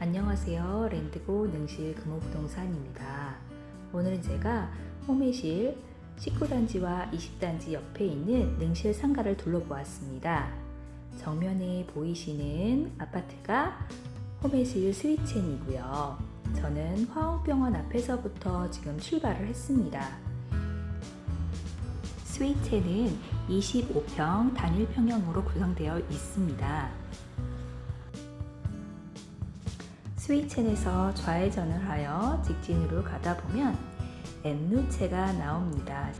안녕하세요. 랜드고 능실 금호부동산입니다. 오늘은 제가 홈의실 19단지와 20단지 옆에 있는 능실 상가를 둘러보았습니다. 정면에 보이시는 아파트가 홈의실 스위첸이고요. 저는 화웅병원 앞에서부터 지금 출발을 했습니다. 스위첸은 25평 단일 평형으로 구성되어 있습니다. 스위첸에서 좌회전을 하여 직진으로 가다 보면 N루체가 나옵니다.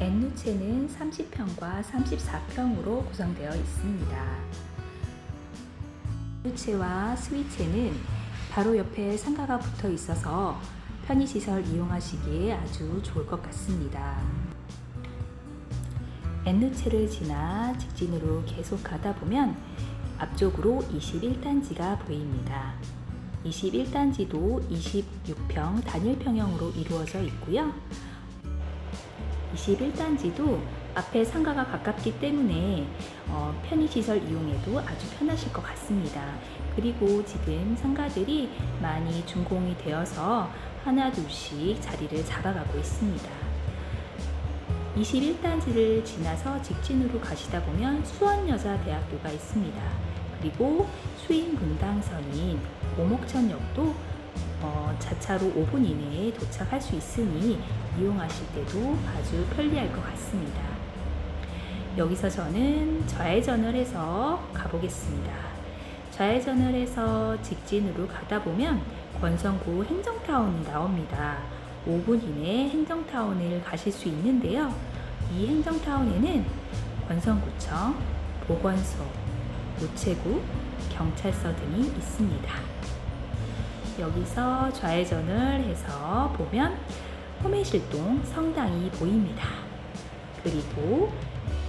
N루체는 30평과 34평으로 구성되어 있습니다. 루체와 스위첸은 바로 옆에 상가가 붙어 있어서 편의시설 이용하시기에 아주 좋을 것 같습니다. N루체를 지나 직진으로 계속 가다 보면 앞쪽으로 21단지가 보입니다. 21단지도 26평 단일 평형으로 이루어져 있고요. 21단지도 앞에 상가가 가깝기 때문에 어, 편의시설 이용에도 아주 편하실 것 같습니다. 그리고 지금 상가들이 많이 준공이 되어서 하나 둘씩 자리를 잡아가고 있습니다. 21단지를 지나서 직진으로 가시다 보면 수원여자대학교가 있습니다. 그리고 수인 분당선인 오목천역도 어, 자차로 5분 이내에 도착할 수 있으니 이용하실 때도 아주 편리할 것 같습니다. 여기서 저는 좌회전을 해서 가보겠습니다. 좌회전을 해서 직진으로 가다 보면 권성구 행정타운이 나옵니다. 5분 이내에 행정타운을 가실 수 있는데요. 이 행정타운에는 권성구청, 보건소, 우체국, 경찰서 등이 있습니다. 여기서 좌회전을 해서 보면 호매실동 성당이 보입니다. 그리고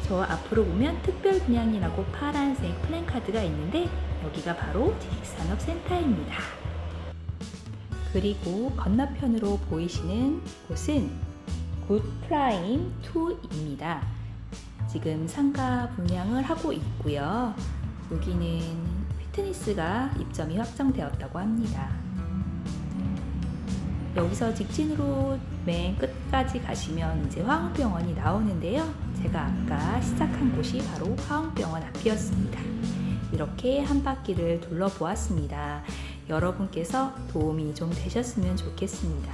저 앞으로 보면 특별 분양이라고 파란색 플랜카드가 있는데 여기가 바로 지식산업센터입니다. 그리고 건너편으로 보이시는 곳은 굿프라임 2입니다. 지금 상가 분양을 하고 있고요. 여기는 피트니스가 입점이 확정되었다고 합니다. 여기서 직진으로 맨 끝까지 가시면 이제 화흥병원이 나오는데요. 제가 아까 시작한 곳이 바로 화흥병원 앞이었습니다. 이렇게 한 바퀴를 둘러보았습니다. 여러분께서 도움이 좀 되셨으면 좋겠습니다.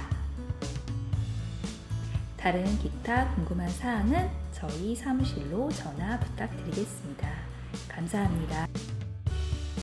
다른 기타 궁금한 사항은 저희 사무실로 전화 부탁드리겠습니다. 감사합니다.